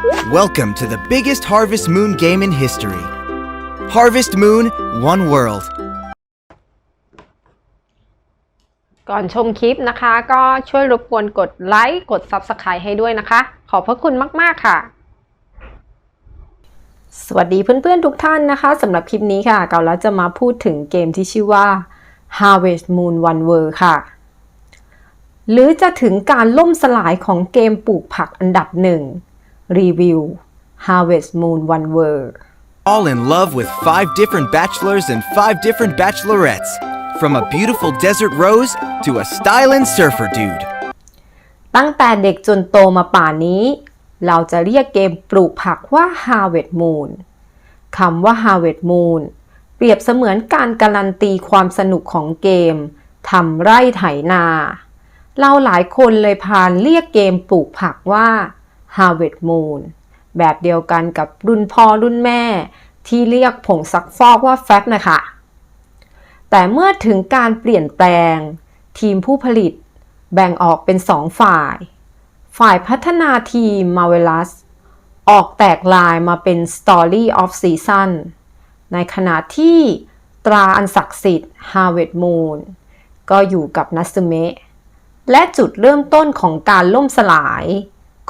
Welcome to the biggest Harvest Moon game in history. Harvest Moon, One World. ก่อนชมคลิปนะคะ ก็ช่วยรบกวนกดไลค์กด Subscribe ให้ด้วยนะคะ ขอบพระคุณมาก ๆ ค่ะ สวัสดีเพื่อน ๆ ทุกท่านนะคะสำหรับคลิปนี้ค่ะ เกาแล้วจะมาพูดถึงเกมที่ชื่อว่า Harvest Moon One World ค่ะ หรือจะถึงการล่มสลายของเกมปลูกผักอันดับหนึ่ง รีวิว Harvest Moon One World All in love with five different bachelors and five different bachelorettes. From a beautiful desert rose to a styling surfer dude. ตั้งแต่เด็กจนโตมาป่านนี้ เราจะเรียกเกมปลูกผักว่า Harvest Moon คำว่า Harvest Moon เปรียบเสมือนการการันตีความสนุกของเกมทำไร่ไถนา เราหลายคนเลยพานเรียกเกมปลูกผักว่า Harvest Moon แบบเดียวกันกับรุ่นพ่อรุ่นแม่ ที่เรียกผงซักฟอกว่าแฟบนะคะ แต่เมื่อถึงการเปลี่ยนแปลง ทีมผู้ผลิตแบ่งออกเป็นสองฝ่าย ฝ่ายพัฒนาทีม Marvelous ออกแตกลายมาเป็น Story of Season ในขณะที่ตราอันศักดิ์สิทธิ์ Harvest Moon ก็อยู่กับนัสเมะและจุดเริ่มต้นของการล่มสลาย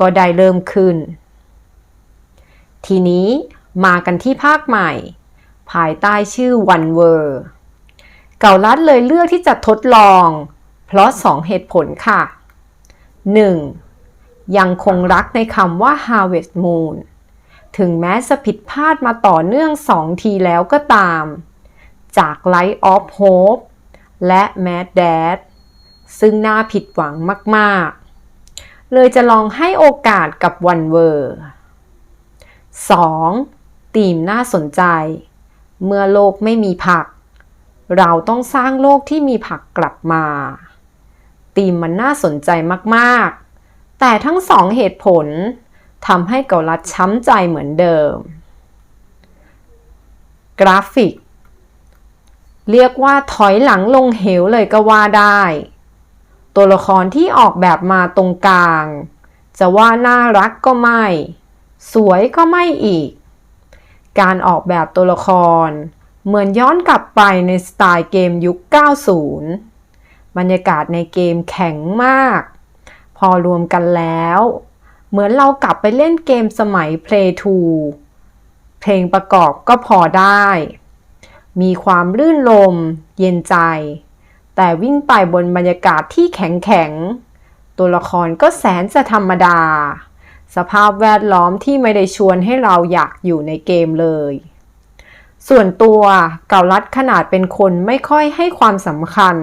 ก็ได้เริ่มขึ้น ทีนี้มากันที่ภาคใหม่ ภายใต้ชื่อ One World เก่าลัดเลยเลือกที่จะทดลอง เพราะ2เหตุผลค่ะ 1. ยังคงรักในคำว่า Harvest Moon ถึงแม้จะผิดพลาดมาต่อเนื่อง2ทีแล้วก็ตาม จาก Light of Hope และ Mad Dad ซึ่งน่าผิดหวังมาก ๆ เลยจะลองให้โอกาสกับ One World 2. ตีมน่าสนใจ เมื่อโลกไม่มีผัก เราต้องสร้างโลกที่มีผักกลับมา ตีมมันน่าสนใจมากๆ แต่ทั้งสองเหตุผลทำให้เกาลัดช้ำใจเหมือนเดิม กราฟิก เรียกว่าถอยหลังลงเหวเลยก็ว่าได้ ตัวละครที่ออกแบบมาตรงกลาง จะว่าน่ารักก็ไม่ สวยก็ไม่อีก การออกแบบตัวละคร เหมือนย้อนกลับไปในสไตล์เกมยุค 90 บรรยากาศในเกมแข็งมาก พอรวมกันแล้ว เหมือนเรากลับไปเล่นเกมสมัย Play 2 เพลงประกอบก็พอได้ มีความรื่นลม เย็นใจ แต่วิ่งไปบนบรรยากาศที่แข็งแข็งๆ ตัวละครก็แสนจะธรรมดา สภาพแวดล้อมที่ไม่ได้ชวนให้เราอยากอยู่ในเกมเลย ส่วนตัวเกาลัดขนาดเป็นคนไม่ค่อยให้ความสำคัญ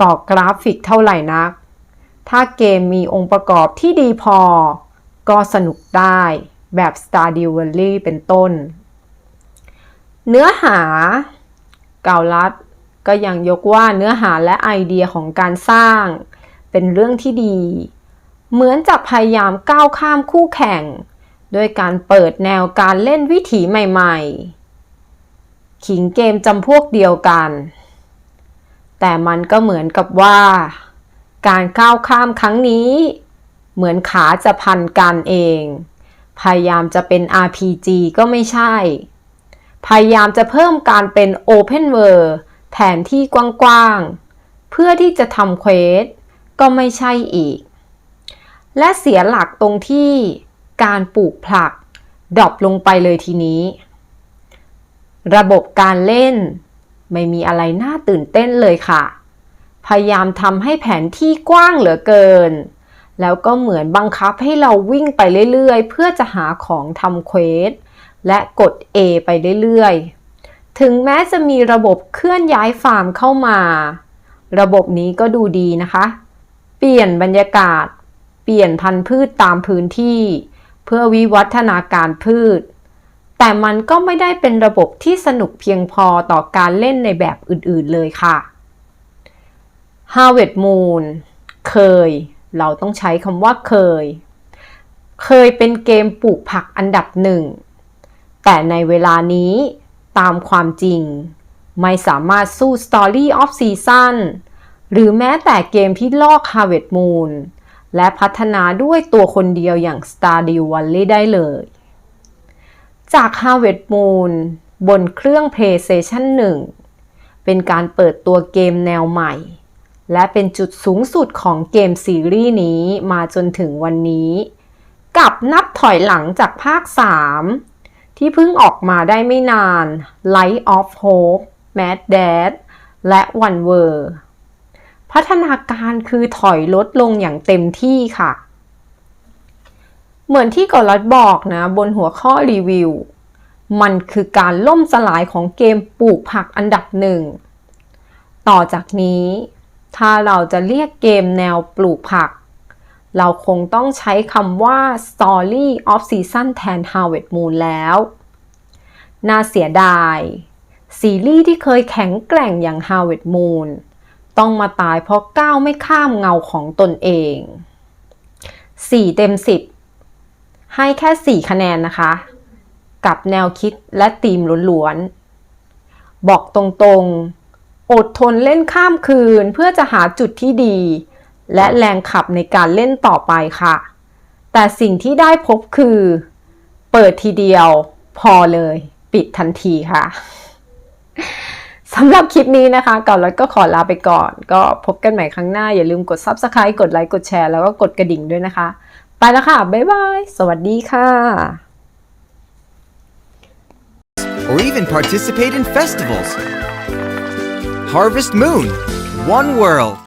ต่อกราฟิกเท่าไหร่นัก ถ้าเกมมีองค์ประกอบที่ดีพอ ก็สนุกได้แบบ Stardew Valley เป็นต้น เนื้อหา เกาลัด ก็ยังยกว่าเนื้อหาและไอเดียของการสร้าง เป็นเรื่องที่ดี เหมือนจะพยายามก้าวข้ามคู่แข่ง ด้วยการเปิดแนวการเล่นวิถีใหม่ๆ ขิงเกมจำพวกเดียวกัน แต่มันก็เหมือนกับว่า การก้าวข้ามครั้งนี้ เหมือนขาจะพันกันเอง พยายามจะเป็น RPG ก็ไม่ใช่ พยายามจะเพิ่มการเป็น Open World แผนที่กว้างๆ เพื่อที่จะทำเควสก็ไม่ใช่อีก และเสียหลักตรงที่การปลูกผักดรอปลงไปเลยทีนี้ ระบบการเล่น ไม่มีอะไรน่าตื่นเต้นเลยค่ะ พยายามทำให้แผนที่กว้างเหลือเกิน แล้วก็เหมือนบังคับให้เราวิ่งไปเรื่อยๆ เพื่อจะหาของทำเควสและกด A ไปเรื่อยๆ ถึงแม้จะมีระบบเคลื่อนย้ายฟาร์มเข้ามา ระบบนี้ก็ดูดีนะคะ เปลี่ยนบรรยากาศ เปลี่ยนพันธุ์พืชตามพื้นที่ เพื่อวิวัฒนาการพืช แต่มันก็ไม่ได้เป็นระบบที่สนุกเพียงพอต่อการเล่นในแบบอื่นๆเลยค่ะ Harvest Moon เคย เราต้องใช้คำว่าเคย เคยเป็นเกมปลูกผักอันดับหนึ่ง แต่ในเวลานี้ ตามความจริง ไม่สามารถสู้ Story of Season หรือแม้แต่เกมที่ลอก Harvest Moon และพัฒนาด้วยตัวคนเดียวอย่าง Stardew Valley ได้เลย จาก Harvest Moon บนเครื่อง PlayStation 1 เป็นการเปิดตัวเกมแนวใหม่ และเป็นจุดสูงสุดของเกมซีรีส์นี้มาจนถึงวันนี้ กับนับถอยหลังจากภาค 3 ที่เพิ่งออกมาได้ไม่นาน Light of Hope Mad Dad และ One World พัฒนาการคือถอยลดลงอย่างเต็มที่ค่ะ เหมือนที่กอลัดบอกนะ บนหัวข้อรีวิว มันคือการล่มสลายของเกมปลูกผักอันดับหนึ่ง ต่อจากนี้ ถ้าเราจะเรียกเกมแนวปลูกผัก เราคงต้องใช้คำว่า Story of Season แทน Harvest Moon แล้ว น่าเสียดาย ซีรีส์ที่เคยแข็งแกร่งอย่าง Harvest Moon ต้องมาตายเพราะก้าวไม่ข้ามเงาของตนเอง 4 เต็ม 10 ให้แค่ 4 คะแนนนะคะ กับแนวคิดและธีมล้วนๆ บอกตรงๆ อดทนเล่นข้ามคืนเพื่อจะหาจุดที่ดี และแรงขับในการเล่นต่อไปค่ะ แต่สิ่งที่ได้พบคือ เปิดทีเดียวพอเลย ปิดทันทีค่ะสำหรับคลิปนี้นะคะก่อนแล้วก็ขอลาไปก่อน ก็พบกันใหม่ครั้งหน้า อย่าลืมกด Subscribe กดไลค์กดแชร์แล้วก็กดกระดิ่งด้วยนะคะ ไปแล้วค่ะ บ๊ายบาย สวัสดีค่ะ or even participate in festivals. Harvest Moon, One World.